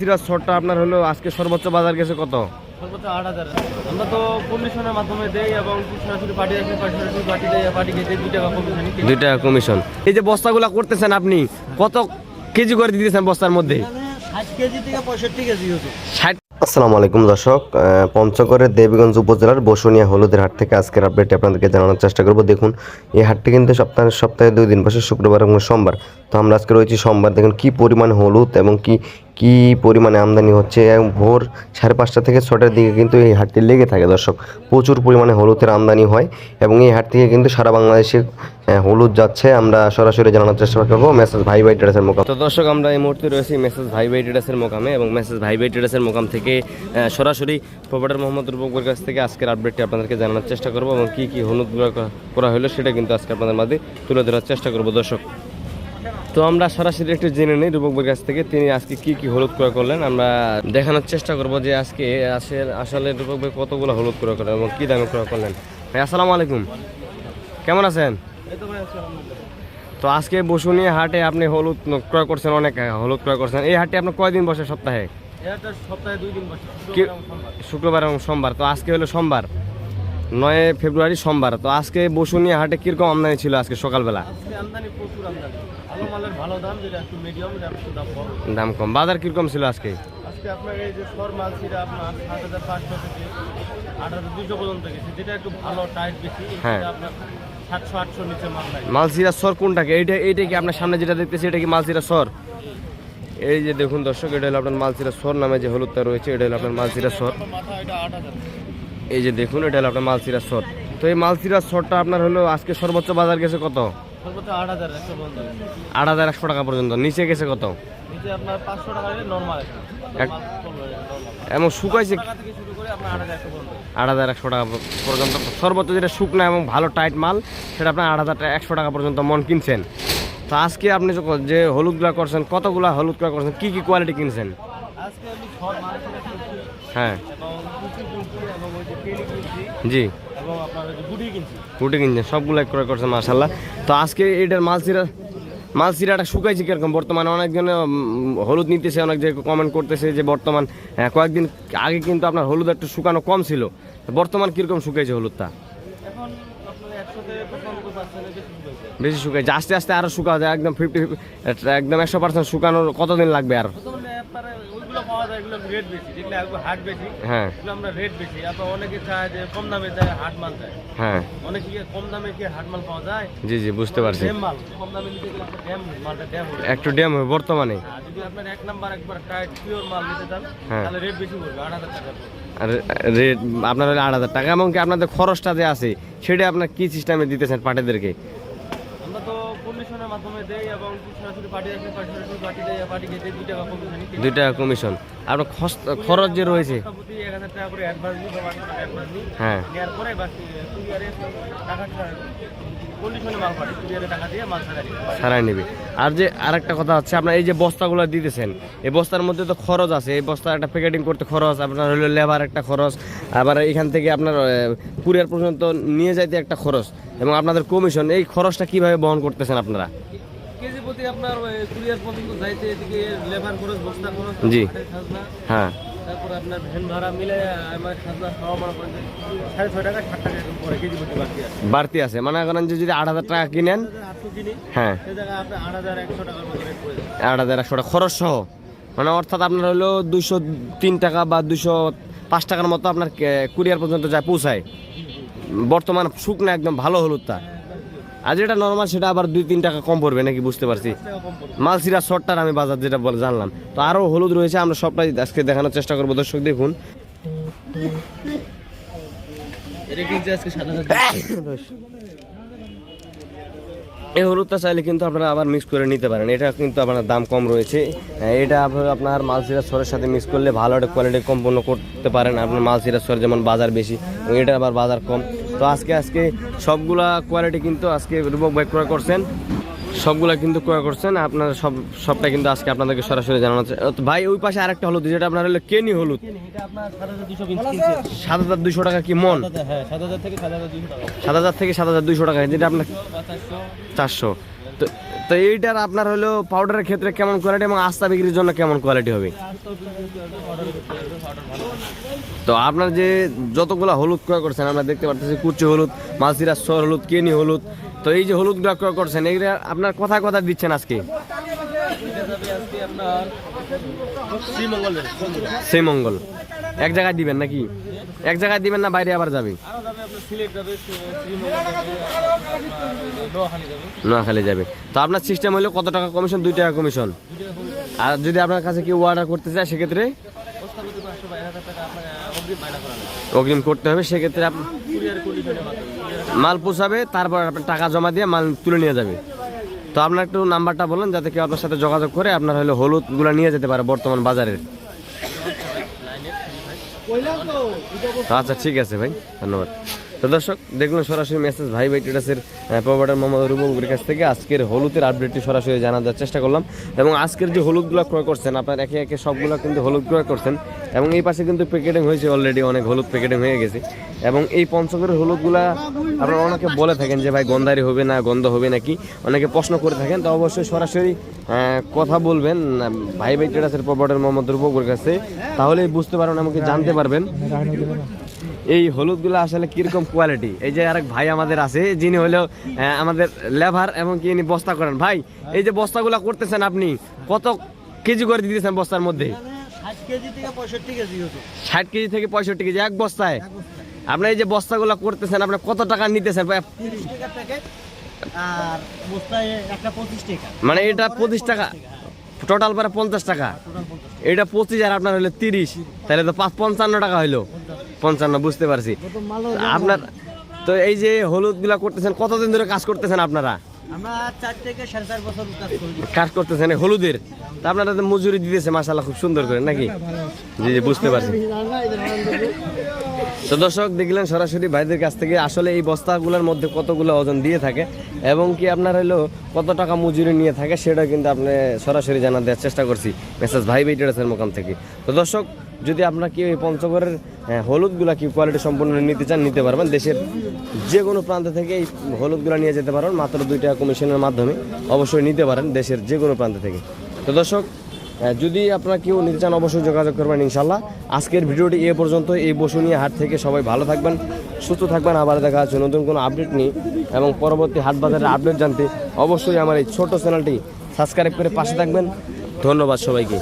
সিরাজ শটটা আপনার হলো আজকে সর্বোচ্চ বাজার গেছে কত? সর্বোচ্চ আট হাজার। আমরা তো কন্ডিশনের মাধ্যমে দেই এবং সরাসরি পার্টি আসলে সরাসরি পার্টি দেয় পার্টিকে দেয় দুই টাকা কমিশন দুই টাকা কমিশন এই যে বস্তাগুলা করতেছেন আপনি কত কেজি করে দিতেছেন বস্তার মধ্যে? ষাট কেজি থেকে পঁয়ষট্টি কেজি হতো। ষাট আসসালামু আলাইকুম দর্শক পঞ্চগড়ের দেবীগঞ্জ উপজেলার বসুনিয়া হলুদের হাট থেকে আজকের আপডেট আপনাদেরকে জানানোর চেষ্টা করব। দেখুন এই হাটটি কিন্তু সপ্তাহে সপ্তাহে দুই দিন বসে শুক্রবার এবং সোমবার। তো আমরা আজকে রয়েছি সোমবার। দেখুন কি পরিমাণ হলুদ এবং কি কি পরিমাণে আমদানি হচ্ছে ভোর সাড়ে পাঁচটা থেকে ছটার দিকে কিন্তু এই হাটটি লেগে থাকে দর্শক। প্রচুর পরিমাণে হলুদের আমদানি হয় এবং এই হাট থেকে কিন্তু সারা বাংলাদেশে হলুদ যাচ্ছে। আমরা সরাসরি জানানোর চেষ্টা করব মেসেজ ভাই ভাই ট্রেডার্সের মোকাম। তো দর্শক, আমরা এই মুহূর্তে রয়েছি মেসেজ ভাই ভাই ট্রেডার্সের মোকামে এবং মেসেজ ভাই ভাই ট্রেডার্সের মোকাম থেকে সরাসরি প্রোপাইটার মোহাম্মদ রূপকের কাছ থেকে আজকের আপডেটটি আপনাদেরকে জানানোর চেষ্টা করব এবং কী কী হলুদ করা হলো সেটা কিন্তু আজকে আপনাদের মাঝে তুলে ধরার চেষ্টা করব দর্শক। তো আমরা সরাসরি একটু জেনে নিই রূপকের কাছ থেকে তিনি আজকে কি কি হলুদ ক্রয় করলেন। আমরা দেখানোর চেষ্টা করব যে আজকে আসলে আসলে রূপক ভাই কতগুলো হলুদ ক্রয় করলেন এবং কী দামে ক্রয় করলেন। ভাই আসসালামু আলাইকুম। কেমন আছেন? তো আজকে বসুনিয়া হাটে আপনি হলুদ ক্রয় করছেন অনেক হলুদ ক্রয় করছেন। এই হাটে আপনার কয়দিন বসে সপ্তাহে? দুই দিন বসে। শুক্রবার এবং সোমবার। তো আজকে হলো সোমবার। নয় ফেব্রুয়ারি সোমবার। তো আজকে বসুনিয়া হাটে কীরকম আমদানি ছিল আজকে সকালবেলা? দাম কম। বাজার কীরকম ছিল আজকে? আজকে আপনার এই যে সর মাল ছিল আপনার সাত হাজার পাঁচশো থেকে আট হাজার দুশো পর্যন্ত গেছে। যেটা একটু ভালো টাইট বেশি হ্যাঁ। মালসিরা সর কোনটাকে? এইটা এইটা কি আপনার সামনে যেটা দেখতেছি এটা কি মালসিরা সর? এই যে দেখুন দর্শক এটা হলো আপনার মালসিরা সর নামে যে হলুদটা রয়েছে এটা হলো আপনার মালসিরা সর। এই যে দেখুন এটা হলো আপনার মালসিরা সর তো এই মালসিরা সরটা আপনার হলো আজকে সর্বোচ্চ বাজার গেছে কত? আট হাজার একশো টাকা পর্যন্ত। নিচে গেছে কত? এবং শুকাইছে আট হাজার একশো টাকা পর্যন্ত। সর্বোচ্চ যেটা শুকনা এবং ভালো টাইট মাল সেটা আপনার আট হাজার একশো টাকা পর্যন্ত মন কিনছেন। তো আজকে আপনি যে হলুদগুলা করছেন কতগুলা হলুদগুলা করছেন কি কি কোয়ালিটি কিনছেন? হ্যাঁ। জি। কুটে কিনছেন সবগুলো ক্রয় করছেন মার্শাল্লাহ তো আজকে এটার মাল সিরা মাল শুকাইছে কীরকম? বর্তমানে অনেকজন হলুদ নিতেছে অনেক যে কমেন্ট করতেছে যে বর্তমান কয়েকদিন আগে কিন্তু আপনার হলুদ একটু শুকানো কম ছিল। তো বর্তমান কীরকম শুকাইছে হলুদটা? বেশি শুকাইছে। আস্তে আস্তে আরও শুকা যায়। একদম ফিফটি একদম একশো পার্সেন্ট শুকানোর কতদিন লাগবে আর? এগুলো রেট বেশি যেগুলো হাট বেশি হ্যাঁ। এগুলো আমরা রেট বেশি। আপনার অনেকে চায় যে কম দামে চায় হাট মাল চায়। হ্যাঁ। অনেকে কম দামে কি হাট মাল পাওয়া যায়? জি জি বুঝতে পারছি। ড্যাম মাল কম দামে নিতে গেলে আপনার ড্যাম মালটা ড্যাম হবে একটু ড্যাম হবে বর্তমানে। আর যদি আপনার এক নাম্বার একবার টাইট পিওর মাল নিতে চান হ্যাঁ। তাহলে রেট বেশি পড়বে আট হাজার টাকা আর রেট আপনার হলে আট হাজার টাকা এমনকি আপনাদের খরচটা যে আছে সেটা আপনার কি সিস্টেমে দিতেছেন পাটেদেরকে? আমরা তো কন্ডিশনের মাধ্যমে দেই এবং সরাসরি পার্টি আসলে সরাসরি পার্টি দেয় পার্টিকে দেয় দুই টাকা কমিশন দুই। টাকা কমিশন আপনার খস- খরচ যে রয়েছে। প্রতি এক হাজার টাকা করে অ্যাডভান্স নিই বা পাঁচশো টাকা অ্যাডভান্স নিই হ্যাঁ। নেওয়ার পরে বাকি কুরিয়ারে টাকা দিই সারাই নেবে। আর যে আরেকটা কথা হচ্ছে আপনার এই যে বস্তাগুলো দিতেছেন এই বস্তার মধ্যে তো খরচ আছে। এই বস্তা একটা প্যাকেটিং করতে খরচ আপনার হলো লেবার একটা খরচ আবার এখান থেকে আপনার কুরিয়ার পর্যন্ত নিয়ে যাইতে একটা খরচ এবং আপনাদের কমিশন এই খরচটা কীভাবে বহন করতেছেন আপনারা? কেজি প্রতি আপনার কুরিয়ার পর্যন্ত যাইতে এদিকে লেবার খরচ বস্তা খরচ জি। হ্যাঁ। তারপর আপনার ভ্যান ভাড়া মিলে আমার খাজনা খাওয়া সাড়ে ছয় টাকা টাকা পরে কেজি প্রতি বাকি আছে। বাড়তি আছে। মনে করেন যে যদি আট হাজার টাকা কিনেন আটশো কিনি হ্যাঁ। সে জায়গায় আপনার আট হাজার একশো টাকার মতো রেট পড়ে আট হাজার একশো টাকা খরচ সহ। মানে অর্থাৎ আপনার হলো দুশো তিন টাকা বা দুশো পাঁচ টাকার মতো আপনার কুরিয়ার পর্যন্ত যায় পৌঁছায়। বর্তমান শুকনা একদম ভালো হলুদটা। আর যেটা নর্মাল সেটা আবার দুই তিন টাকা কম পড়বে নাকি বুঝতে পারছি। মালসিরা শর্টটার আমি বাজার যেটা বলে জানলাম। তো আরও হলুদ রয়েছে আমরা সবটাই আজকে দেখানোর চেষ্টা করব। দর্শক দেখুন। এই হলুদটা চাইলে কিন্তু আপনারা আবার মিক্স করে নিতে পারেন। এটা কিন্তু আপনার দাম কম রয়েছে। হ্যাঁ, এটা আপনার মালসিরা সরের সাথে মিক্স করলে ভালো একটা কোয়ালিটি সম্পন্ন করতে পারেন। আপনার মালসিরা সর যেমন বাজার বেশি এটা আবার বাজার কম। তো আজকে আজকে সবগুলা কোয়ালিটি কিন্তু আজকে রূপক ভাই ক্রয় করছেন। সবগুলা কিন্তু ক্রয় করছেন। আপনার সব, সবটা কিন্তু আজকে আপনাদেরকে সরাসরি জানানো হচ্ছে। ভাই, ওই পাশে আরেকটা হলুদ, যেটা আপনার হলো কেনি হলুদ? সাত হাজার দুশো টাকা কি মন? সাত হাজার থেকে সাত হাজার দুশো টাকা, যেটা আপনার চারশো। তো তো এইটার আপনার হলো পাউডারের ক্ষেত্রে কেমন কোয়ালিটি এবং আস্তা বিক্রির জন্য কেমন কোয়ালিটি হবে? তো আপনার যে যতগুলো হলুদ ক্রয় করছেন, আমরা দেখতে পাচ্ছি কুচি হলুদ মালসিরা সর হলুদ, কেনি হলুদ। তো এই যে হলুদগুলো ক্রয় করছেন এইগুলা আপনার কথা কথা দিচ্ছেন আজকে? এটা যাবে আজকে আপনার শ্রীমঙ্গলের সেই মঙ্গল এক জায়গায় দিবেন নাকি? এক জায়গায় দিবেন না, বাইরে আবার শ্রীমঙ্গল যাবে নোয়াখালী যাবে। তো আপনার সিস্টেম হলো কত টাকা কমিশন দুই টাকা কমিশন আর যদি আপনার কাছে কেউ অর্ডার করতে চায়, সেক্ষেত্রে? অগ্রিম করতে হবে, সেক্ষেত্রে আপনি মাল পোষাবে তারপর আপনার টাকা জমা দিয়ে মাল তুলে নিয়ে যাবে। তো আপনার একটু নাম্বারটা বলেন, যাতে কেউ আপনার সাথে যোগাযোগ করে আপনার হলো হলুদগুলো নিয়ে যেতে পারে বর্তমান বাজারের আচ্ছা ঠিক আছে ভাই, ধন্যবাদ। তো দর্শক, দেখুন সরাসরি মেসেজ ভাই ভাই টিটাসের প্রোভাইডার মোহাম্মদ রুবুর কাছ থেকে আজকের হলুদের আপডেটটি সরাসরি জানার চেষ্টা করলাম। এবং আজকের যে হলুদগুলো ক্রয় করছেন, আপনার একে একে সবগুলো কিন্তু হলুদ ক্রয় করছেন। এবং এই পাশে কিন্তু প্যাকেটিং হয়েছে অলরেডি অনেক হলুদ প্যাকেটিং হয়ে গেছে। এবং এই পঞ্চগড়ের হলুদগুলা আপনারা অনেকে বলে থাকেন যে, ভাই, গন্ধারি হবে না, গন্ধ হবে নাকি? অনেকে প্রশ্ন করে থাকেন, তো অবশ্যই সরাসরি কথা বলবেন ভাই ভাই টেরাসের প্রোভাইডার মোহাম্মদ রুবুর কাছে। তাহলেই বুঝতে পারবেন, আমাকে জানতে পারবেন। এই হলুদগুলো আসলে কীরকম কোয়ালিটি এই যে আরেক ভাই আমাদের আছে যিনি হলো আমাদের লেভার এবং কি ইনি বস্তা করেন। ভাই এই যে বস্তাগুলো করতেছেন আপনি কত কেজি করে দিতেছেন বস্তার মধ্যে? ষাট কেজি থেকে পঁয়ষট্টি কেজি এক বস্তায়? আপনি এই যে বস্তাগুলো করতেছেন আপনি কত টাকা নিতেছেন? মানে এটা পঁচিশ টাকা? টোটাল পরে পঞ্চাশ টাকা? এটা পঁচিশ আর আপনার হলো তিরিশ। তাহলে তো পাঁচ পঞ্চান্ন টাকা হইল পঞ্চান্ন বুঝতে পারছি। আপনার তো এই যে হলুদগুলা করতেছেন কতদিন ধরে কাজ করতেছেন আপনারা? কাজ করতেছেন হলুদের? তা আপনারা তো মজুরি দিতেছে মাসাল্লাহ খুব সুন্দর করে নাকি? জি জি বুঝতে পারছি। তো দর্শক দেখলেন সরাসরি ভাইদের কাছ থেকে আসলে এই বস্তাগুলোর মধ্যে কতগুলো ওজন দিয়ে থাকে এবং কি আপনার হলো কত টাকা মজুরি নিয়ে থাকে সেটা কিন্তু আপনি সরাসরি জানা দেওয়ার চেষ্টা করছি মেসেজ ভাই বেটারেসের মোকাম থেকে। তো দর্শক যদি আপনারা কি এই পঞ্চগড়ের হলুদগুলা কি কোয়ালিটি সম্পূর্ণ নিতে চান, নিতে পারবেন। দেশের যে কোনো প্রান্ত থেকে এই হলুদগুলা নিয়ে যেতে পারবেন মাত্র দুই টাকা কমিশনের মাধ্যমে অবশ্যই নিতে পারেন দেশের যে কোনো প্রান্ত থেকে। তো দর্শক যদি আপনারা কেউ নিতে চান, অবশ্যই যোগাযোগ করবেন ইনশাল্লাহ আজকের ভিডিওটি এ পর্যন্ত এই বসুনিয়া হাট থেকে সবাই ভালো থাকবেন, সুস্থ থাকবেন। আবার দেখা আছে নতুন কোনো আপডেট নিয়ে এবং পরবর্তী হাট বাজারের আপডেট জানতে অবশ্যই আমার এই ছোট চ্যানেলটি সাবস্ক্রাইব করে পাশে থাকবেন। ধন্যবাদ সবাইকে।